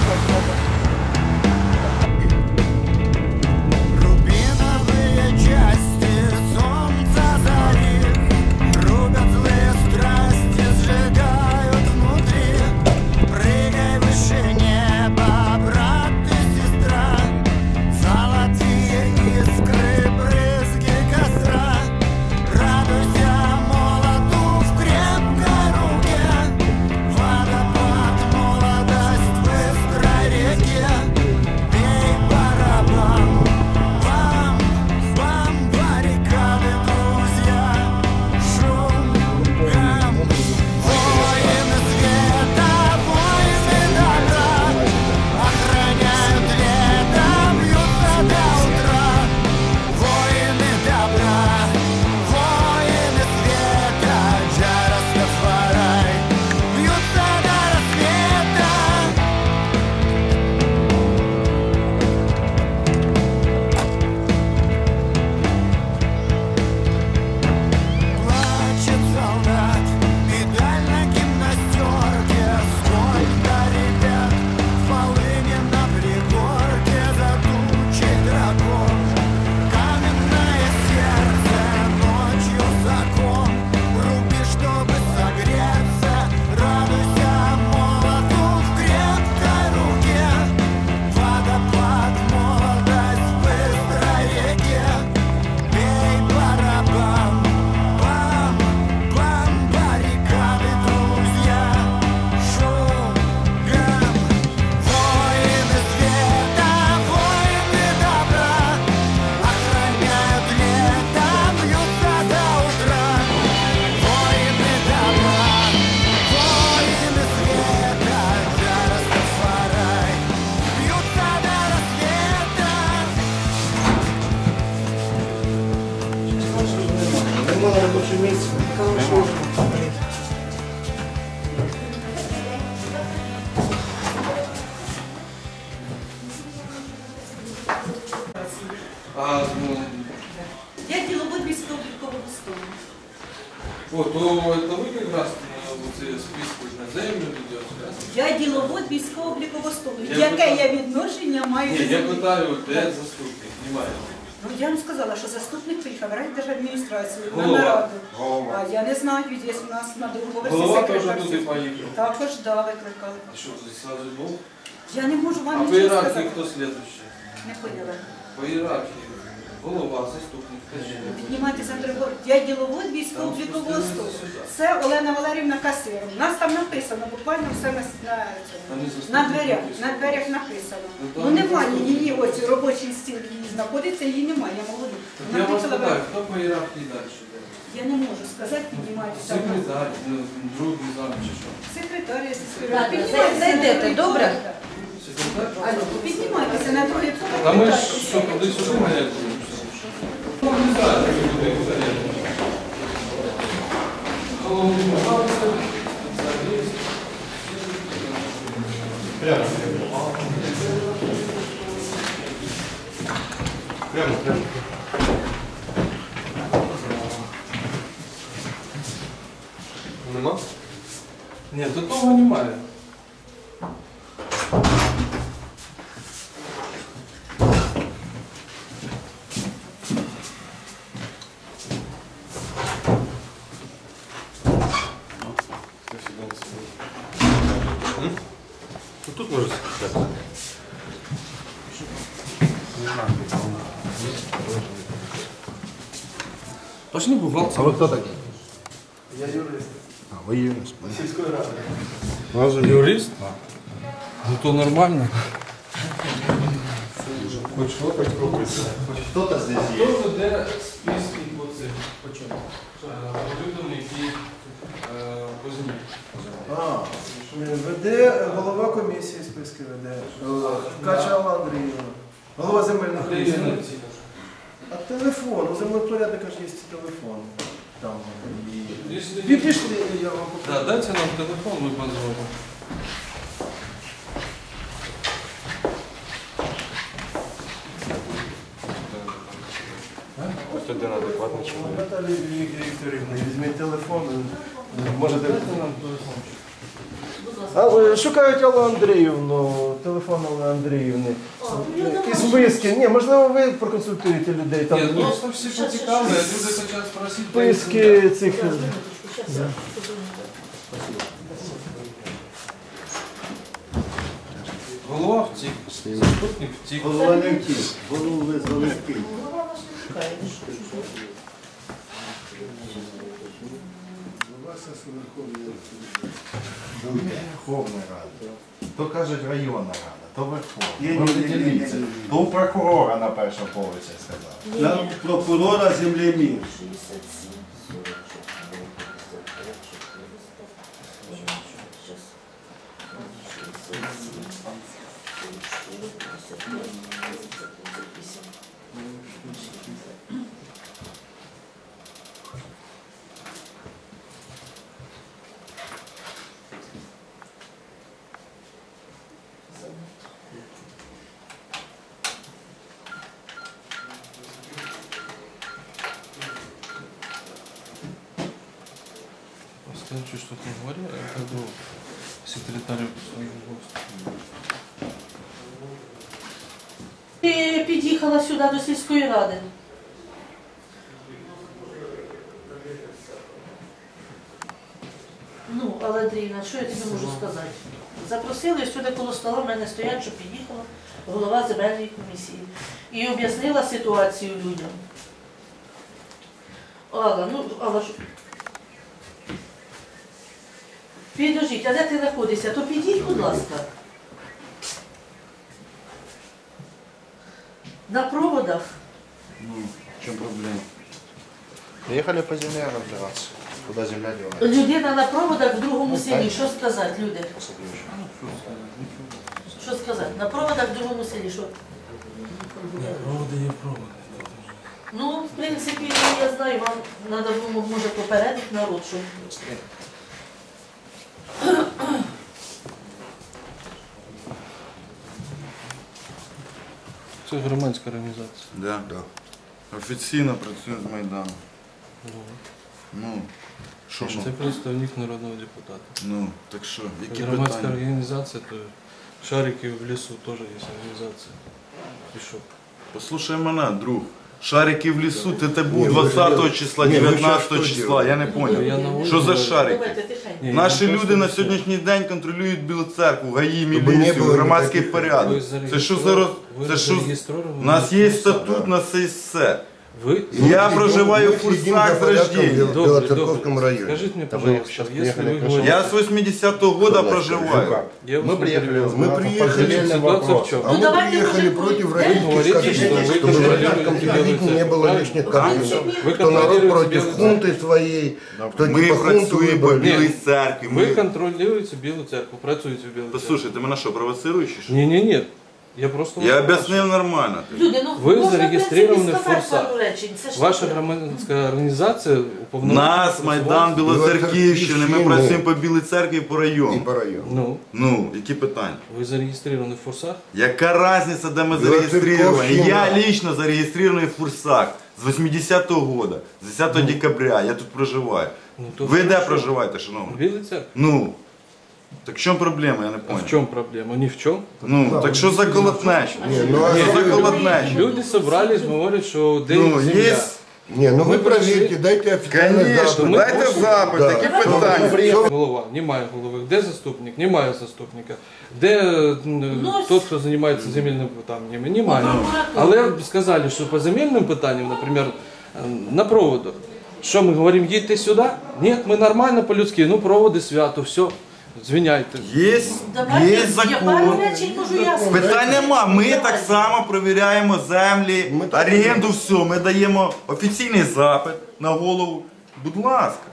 Perfect. на робоче місце. А, ну, Я діловод військово-облікового столу. о, то это вы как раз на вот эти списки на землю ведете, да? Я діловод військово-облікового столу. Я Яке питаю- я відношення маю Ні, до я землі? питаю, де заступник, немає. Ну, я вам сказала, що заступник приїхав райдержадміністрацію на Голова. нараду. Голова. А я не знаю, є у нас на другому поверсі Голова теж секретар. туди поїхав. Також, да, викликали. А що, це сразу був? Я не можу А вам по нічого ієрархії сказати. хто слідуючий? Не поняла. По ієрархії. Голова, заступник, на другий. Я діловод військово-облікового сюди. Це Олена Валерівна Касирова. У нас там написано, буквально все на, на, на дверях. На дверях написано. Ну, Ну не немає її, ось робочий стіл її знаходиться, її немає, я. Так Я вас питаю, хто по ієрархії далі? Я не можу сказати, піднімайтеся. Секретар, ну, другий зам чи що? Секретар, я Ладно, зайдете, добре? Секретар? Піднімайтеся на другий поверх. Та ми ж що, туди-сюди ганяти будемо? Нема? Ні, то того немає. Ну тут може секретар. Аж не бухгалтер. А ви хто такий? Я юрист А, ви юрист. сільської ради. Може, Юрист? Ну то нормально. Хоч що, хоч Хто-то здесь Хто веде списки по цих? По чому? Е, людям, які е. А, веде голова комісії списки веде. Кача Алла Андріївна. Голова земельних Де є комісій. на ці? А телефон, у землепорядника ж є телефон. Там. І... Ви пішли, я вам Да, покажу. дайте нам телефон, ми позвонимо. Ось один адекватний чоловік. Наталі Вікторівна, візьміть телефон. Можете. Дайте нам телефон. А, е, шукають Аллу Андріївну. Телефон Олени Андріївни. Ну, я І думаю, списки. Ні, можливо, ви проконсультуєте людей. Там Ні, просто всі поцікавили, люди хочуть спросити. списки цих. Голова втік, заступник втік. Голова не втік, голову визвали в Голова вас не чекає, Верховної Ради. ж. Верховна Рада. То кажуть районна рада, то Верховна. То у прокурора на першому поверсі сказав. На прокурора землемір. Просто я чую, что ты говорил, я пойду секретарю своему гостю. Ти під'їхала сюди до сільської ради. Ну, але Андріївна, що я тобі можу сказати? Запросили сюди коло стола, в мене стоять, що під'їхала голова земельної комісії. І об'яснила ситуацію людям. Алла, ну, Алла, що... Підождіть, а де ти знаходишся? То підійдь, будь ласка. На проводах. Ну, в чем проблема? Приехали по земле разбираться. Куда земля девается? Людина на проводах в другому селі. Що сказати, люди? Що сказати? На проводах в другому селі. Що? Проводи є проводи. Ну, в принципі, я знаю, вам треба було, може попередити народ, що Це громадська організація. Да. Офіційно працює з Майдану. Ну, що Це ну? представник народного депутата. Ну, так що, які Громадська питання? організація, то шарики в лісу теж є організація. І що? Послухай мене, друг. Шарики в лісу, ти те був 20 числа, Ні, 19 числа, я не Я на Що за шарики? Наші люди на сьогоднішній день контролюють Білу церкву, ГАІ, міліцію, громадський порядок. Це що за роз... Це що... У нас є статут, у нас є все. Ви Я проживаю в Мы следим Фурсах за с порядком рождения. в Добре, Белоцерковском добре. районе. Скажіть мені, А вы пожалуйста, сейчас если приехали вы к говорите- Я з 80-го года Ну проживаю. как? Я вас Мы не приехали, перебиваю. мы приехали, Ситуация в чем? а Ну, мы давайте приехали уже против вы родительских говорите, кадров, что вы чтобы контролируете порядком Белую ходить, не было Церковь. лишних Правильно? кадров. Вы Что народ контролируете против Белую хунты своей, кто Ми типа хунту працюємо по выбрали. Білій церкві. Ви Ми... контролюєте Білу церкву, працюєте в Білу церкву. Послухай, ти мене що, провоцируєш чи що? Ні, ні, ні. Я просто Я об'яснив нормально. Люди, ну, Ви можна, в зареєстровані в сказати Фурсах. пару речень. Це ж Ваша таке. громадська організація уповноважена. Нас. Майдан Білоцерківщини, ми працюємо по Білій церкві і по И району. по району. Ну, Ну, які питання? ви зареєстровані в Фурсах? Яка різниця, де ми зареєстровані? Я лично зареєстрований в Фурсах з 80-го года, з 10 декабря, я тут проживаю. Ну, то Ви де проживаєте, В шановний? Білій церкві? Ну, так в чому проблема, я не А понял. в чому проблема? Ні в чому. Ну, так що за колотнеча? Не, ну, а Що за люди- колотнеча? Люди собрались, говорять, що день Ну, земля. є... Не, ну Мы вы проверьте, пришли- дайте официальный Конечно, запад. дайте запит, Да. які Что питання? вы приехали? Голова, немає голови. Де заступник? Немає заступника. Де м, Ну, тот, хто займається земельними питаннями? Немає. Ну, прокуратура. Але сказали, що по земельним питанням, наприклад, е, на проводах. Що ми говоримо, їдьте сюди? Ні, ми нормально по-людськи, ну проводи свято, все, звиняйте. Є, є я пару закон. можу. Питань нема. Ми так само перевіряємо землі, оренду, все. Ми даємо офіційний запит на голову. Будь ласка.